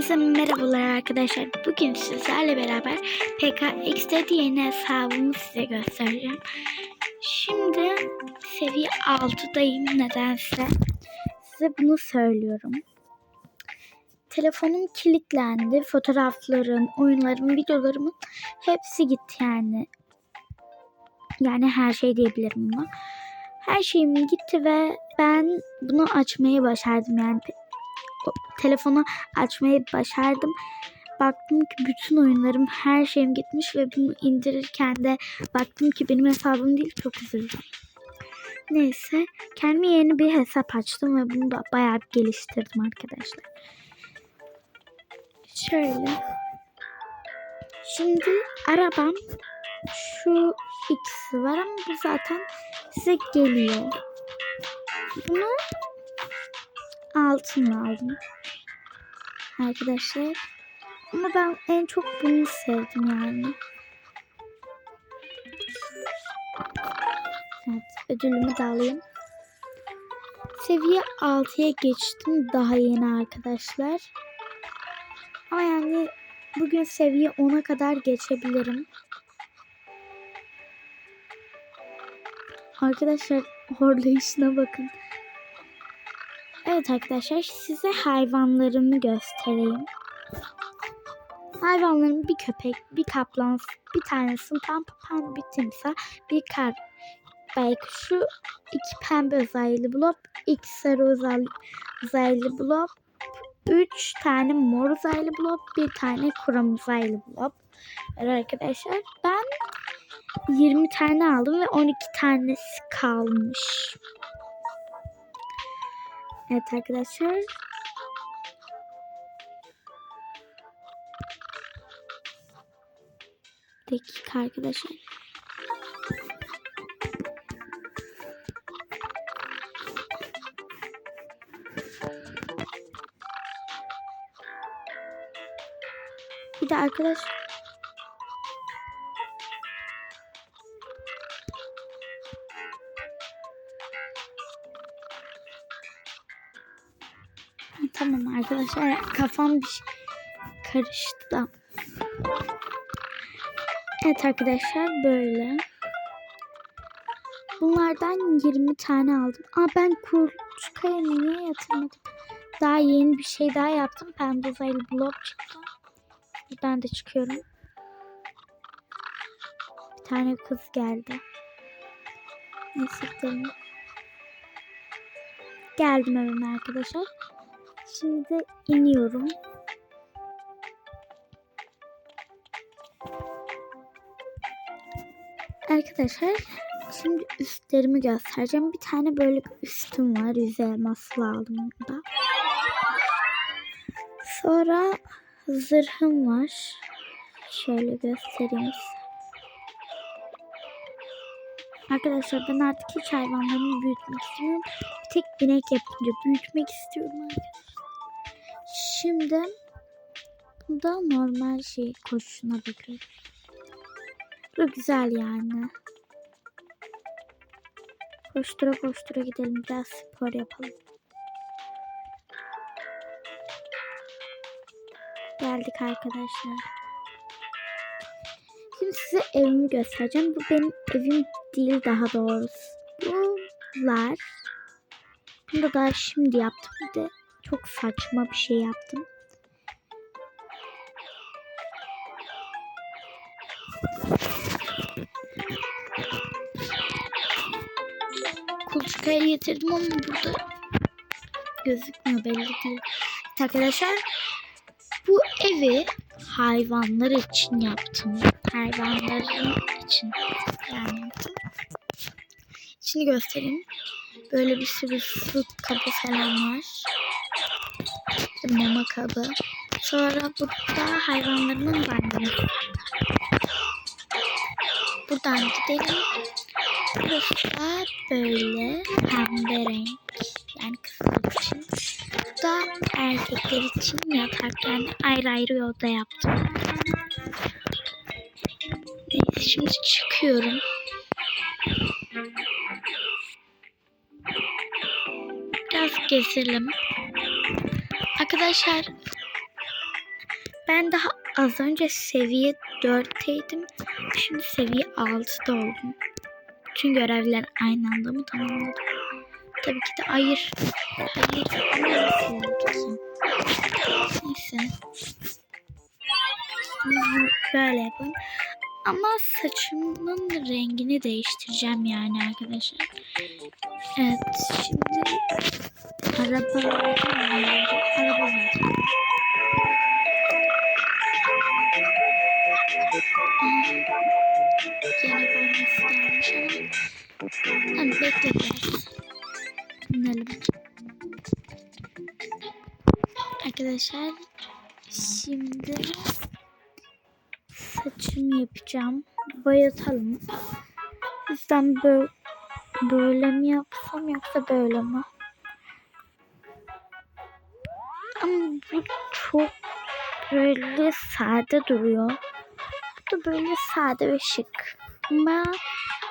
Hepinize merhabalar arkadaşlar. Bugün sizlerle beraber PKX'de yeni hesabımı size göstereceğim. Şimdi seviye 6'dayım nedense. Size bunu söylüyorum. Telefonum kilitlendi. Fotoğraflarım, oyunlarım, videolarımın hepsi gitti yani. Yani her şey diyebilirim buna. Her şeyim gitti ve ben bunu açmayı başardım yani telefonu açmayı başardım. Baktım ki bütün oyunlarım her şeyim gitmiş ve bunu indirirken de baktım ki benim hesabım değil çok üzüldüm. Neyse kendime yeni bir hesap açtım ve bunu da bayağı bir geliştirdim arkadaşlar. Şöyle. Şimdi arabam şu ikisi var ama bu zaten size geliyor. Bunu altın aldım. Arkadaşlar. Ama ben en çok bunu sevdim yani. Evet ödülümü de alayım. Seviye 6'ya geçtim. Daha yeni arkadaşlar. Ama yani bugün seviye 10'a kadar geçebilirim. Arkadaşlar horlayışına bakın. Evet arkadaşlar size hayvanlarımı göstereyim. Hayvanlarım bir köpek, bir kaplan, bir tane sultan papağan, bir timsah, bir kar baykuşu, iki pembe uzaylı blob, iki sarı uzaylı, uzaylı blob, üç tane mor uzaylı blob, bir tane kuram uzaylı blob. Evet arkadaşlar ben 20 tane aldım ve 12 tanesi kalmış. Evet arkadaşlar. Dakika arkadaşlar. Bir de arkadaş Tamam arkadaşlar kafam bir şey karıştı da. Evet arkadaşlar böyle. Bunlardan 20 tane aldım. Aa ben kuluçkaya niye yatırmadım? Daha yeni bir şey daha yaptım. Pembe uzaylı blok çıktı. Ben de çıkıyorum. Bir tane kız geldi. Neyse. Geldim evime arkadaşlar. Şimdi iniyorum. Arkadaşlar şimdi üstlerimi göstereceğim. Bir tane böyle bir üstüm var. Yüz elmaslı aldım da. Sonra zırhım var. Şöyle göstereyim size. Arkadaşlar ben artık hiç hayvanlarımı büyütmek istemiyorum. Bir tek binek yapınca büyütmek istiyorum. Şimdi da normal şey koşuna bakıyorum. Bu güzel yani. Koştura koştura gidelim biraz spor yapalım. Geldik arkadaşlar. Size evimi göstereceğim. Bu benim evim değil daha doğrusu. Bunlar. Bunu da daha şimdi yaptım. Bir de çok saçma bir şey yaptım. Kuluçkaya getirdim ama burada gözükmüyor belli değil. Arkadaşlar bu evi hayvanlar için yaptım. Hayvanların için yani. İçini göstereyim. Böyle bir sürü su kabı falan var. Mama kabı. Sonra burada hayvanlarının banyosu. Buradan gidelim. Burası da böyle pembe renk. Yani kızlar için. Bu da erkekler için yatak. Yani ayrı ayrı oda yaptım. Neyse şimdi çıkıyorum. Biraz gezelim. Arkadaşlar Ben daha az önce seviye 4'teydim. Şimdi seviye 6'da oldum. Tüm görevler aynı anda mı tamamladım? Tabii ki de hayır. Hayır. Neyse. Böyle yapalım. Ama saçımın rengini değiştireceğim yani arkadaşlar. Evet şimdi araba araba zaten. Yeni bonus gelmiş ama Tamam bekle biraz. Dinleyelim. Arkadaşlar şimdi saçımı yapacağım. Boyatalım. Sizden böyle, böyle mi yapsam yoksa böyle mi? Ama bu çok böyle sade duruyor. Bu da böyle sade ve şık. Ama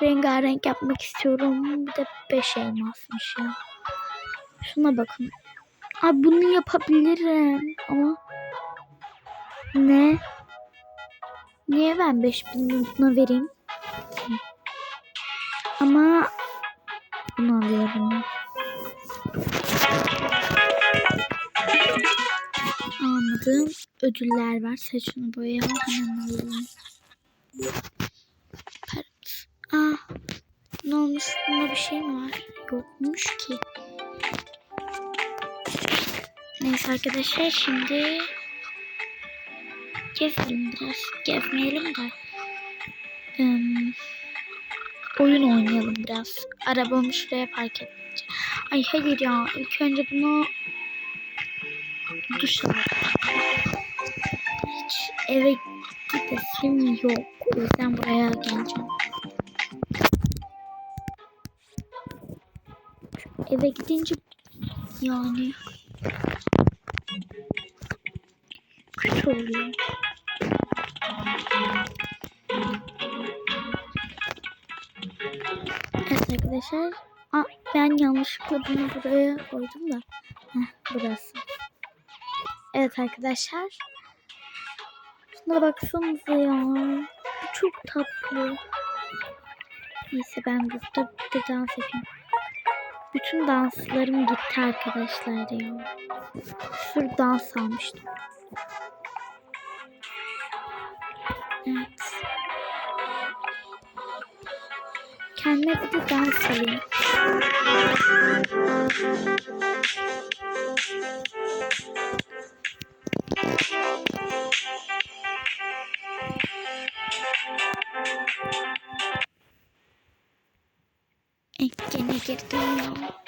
rengarenk yapmak istiyorum. Bir de beş elmasmış ya. Şuna bakın. Ay bunu yapabilirim ama ne? Niye ben 5000 buna vereyim? Ama bunu alıyorum. Almadığım ödüller var. Saçını boyayalım. Hemen alalım. Parat. Ah. Ne olmuş? Bunda bir şey mi var? Yokmuş ki. Neyse arkadaşlar şimdi gezelim biraz. Gezmeyelim de. Im, oyun oynayalım biraz. Arabamı şuraya park edeceğim. Ay hayır ya. İlk önce bunu duş alalım. Hiç eve gidesim yok. O yüzden buraya geleceğim. Eve gidince yani kötü oluyor. Arkadaşlar. Aa, ben yanlışlıkla bunu buraya koydum da. Heh, burası. Evet arkadaşlar. Şuna baksanıza ya. Bu çok tatlı. Neyse ben burada bir de dans yapayım. Bütün danslarım gitti arkadaşlar ya. Sür dans almıştım. Evet. Kendime bir de dans alayım. Gene girdim ya.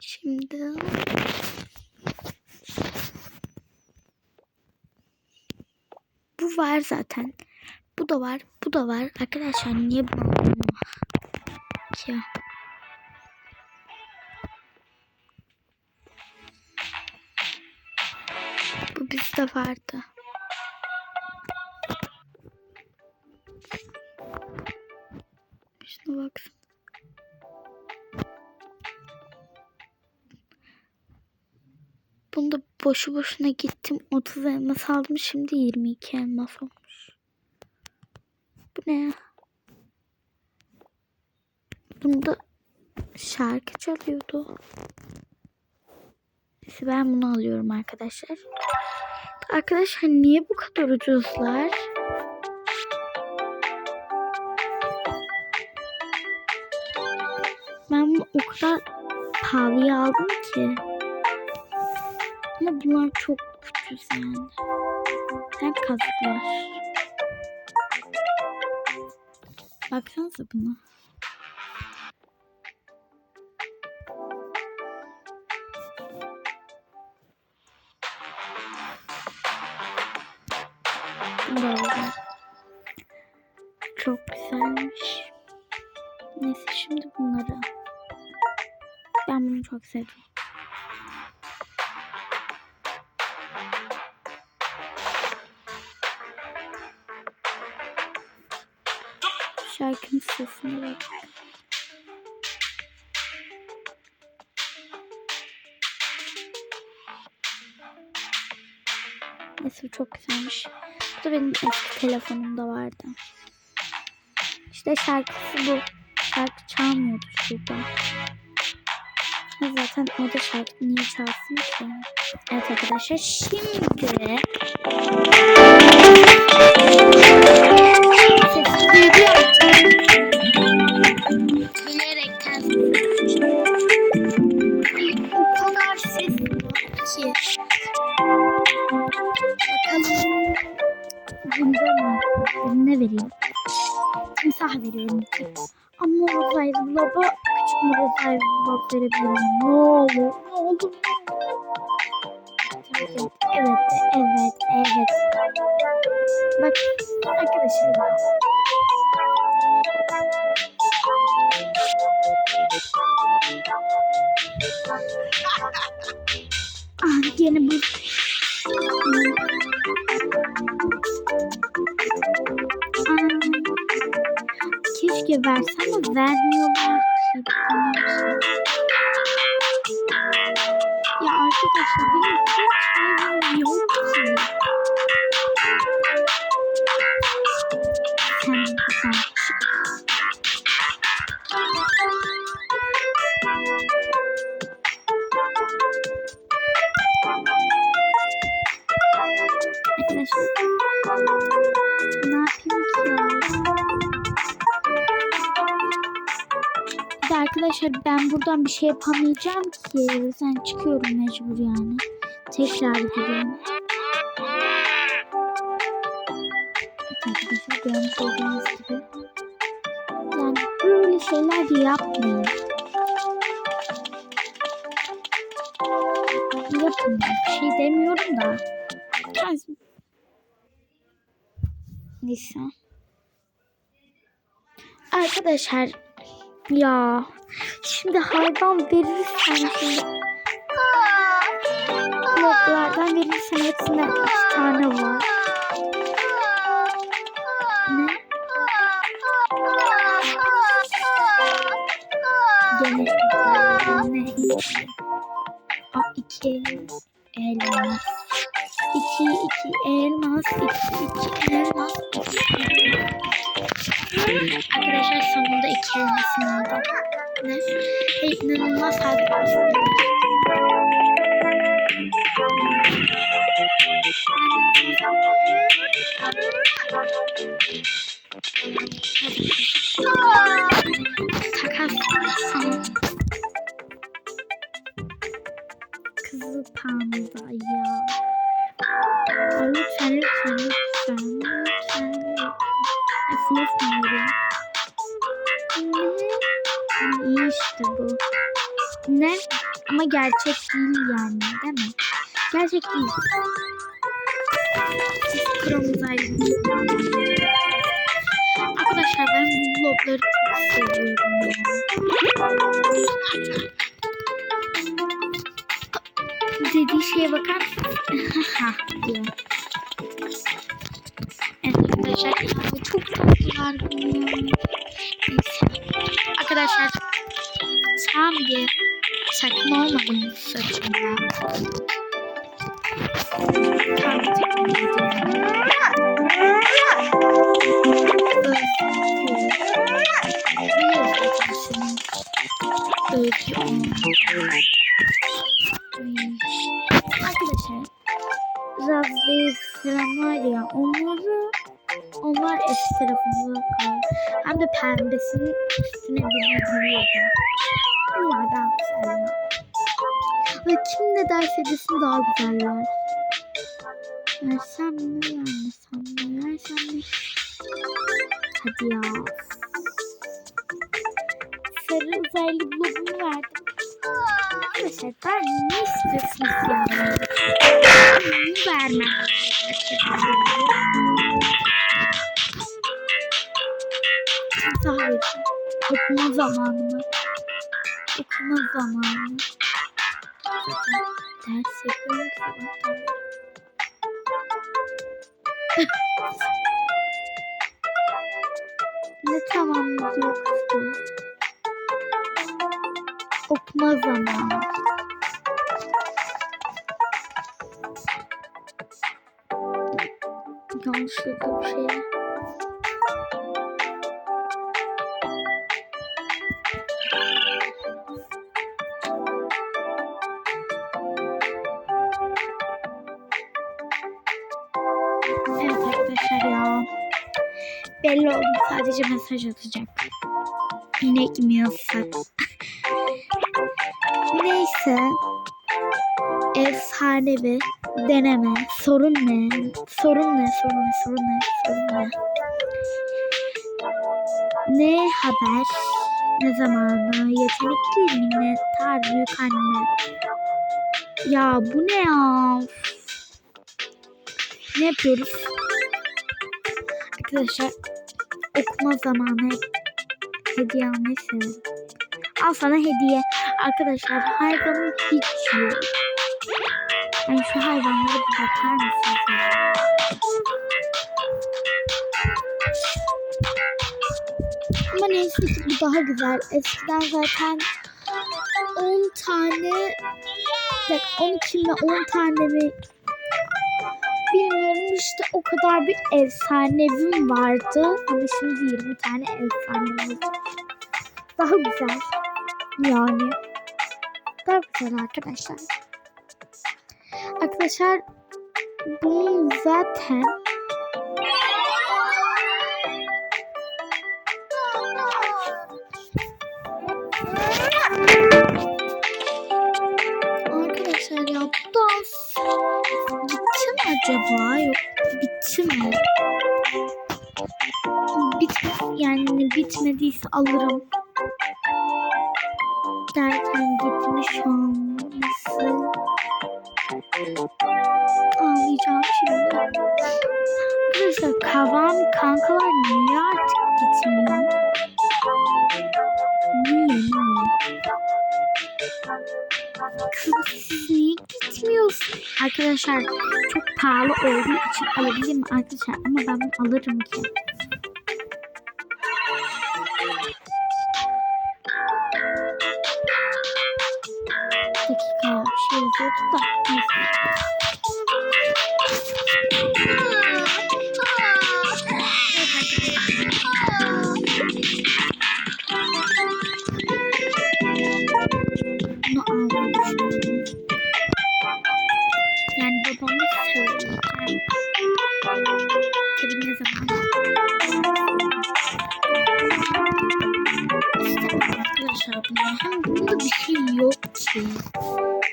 Şimdi var zaten. Bu da var. Bu da var. Arkadaşlar niye bunu ki? Bu bizde vardı. Şuna baksana. Bunda boşu boşuna gittim. 30 elmas aldım. Şimdi 22 elmas olmuş. Bu ne? Bunda şarkı çalıyordu. Neyse ben bunu alıyorum arkadaşlar. Arkadaşlar niye bu kadar ucuzlar? Ben bunu o kadar pahalıya aldım ki. Ama bunlar çok ucuz yani. Sen kazıklar. Baksanıza buna. şarkının sesine bak. Neyse çok güzelmiş. Bu da benim eski telefonumda vardı. İşte şarkısı bu. Şarkı çalmıyordu şurada. Zaten o da şarkı niye çalsın ki? Evet arkadaşlar şimdi... Bloba küçük bir uzaylı blob verebilirim. Ne olur. Ne olur. Evet, evet, evet, evet. Bak arkadaşlar. Ah gene bu. Keşke versem ama vermiyorlar. Ya arkadaşlar benim hiç şeyim yok ki. Sen, sen çık. Arkadaşlar ne yapayım ki ya? Arkadaşlar ben buradan bir şey yapamayacağım ki. Sen çıkıyorum mecbur yani. Tekrar gidiyorum. Yani böyle şeyler de yapmayın. Yapın. Bir şey demiyorum da. Biraz... Neyse. Arkadaşlar ya şimdi hayvan verirsen şimdi bloklardan verirsen hepsinden iki tane var. Ne? Gene ne? A iki elmas. İki iki elmas. iki iki elmas. Aldım. Ne? Ve inanılmaz. Takas gerçek değil yani değil mi? Gerçek değil. Kırmızı Arkadaşlar ben bu vlogları çok seviyorum ya. Dediği şeye bakar mısınız? Ha diyor. Evet arkadaşlar çok tatlılar. Arkadaşlar tam bir sakın saçımda. Tam bir takım Arkadaşlar falan var ya onları onlar eski tarafımda kaldı. Hem de pembesinin üstüne bir giriyordu. Bunlar daha güzel ya. Ve kim ne derse desin daha güzeller. Versem mi vermesem mi versem mi? Hadi ya. Sarı uzaylı blogumu verdim. Arkadaşlar ben ne istiyorsunuz yani? Bunu vermem. Daha. Okuma zamanı? Okuma zamanı. Zaten ders yapıyorum ne tamam diyor kız bu? Okuma zamanı. yanlışlıkla bir şeye. Belli oldu sadece mesaj atacak. İnek mi yazsak? Neyse. Efsane bir deneme. Sorun ne? Sorun ne? Sorun ne? Sorun ne? Sorun ne? Ne haber? Ne zamanı? Yetenekli minnettar büyük anne. Ya bu ne ya? Ne yapıyoruz? Arkadaşlar okuma zamanı hediye almayı severim. Al sana hediye. Arkadaşlar hayvanım hiç yok. Yani şu hayvanlara bir bakar mısınız? Ama neyse ki bu daha güzel. Eskiden zaten 10 tane bak 12 mi 10 tane mi bilmiyorum işte o kadar bir efsanevim vardı. Ama şimdi 20 tane efsanevim var. Daha güzel. Yani. Daha güzel arkadaşlar. Arkadaşlar bunun zaten acaba? Yok bitti mi? Bit yani bitmediyse alırım. Derken gitmiş olması. Ağlayacağım şimdi. Arkadaşlar kavam kankalar niye artık gitmiyor? Niye gitmiyorsunuz? Arkadaşlar çok pahalı olduğu için alabilirim arkadaşlar ama ben bunu alırım ki. Dakika bir şey yazıyordu da. Neyse.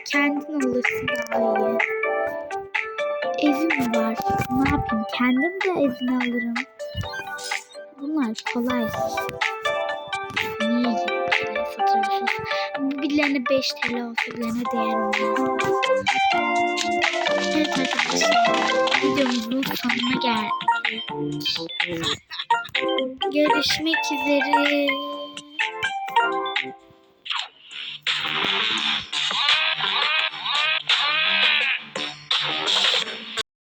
Kendin alırsın daha iyi. Evim var. Ne yapayım? Kendim de evini alırım. Bunlar kolay. Niye satıyorsunuz? Birilerine 5 TL olsa birilerine değer oluyor. Evet arkadaşlar. Videomuzun sonuna geldik. Görüşmek üzere.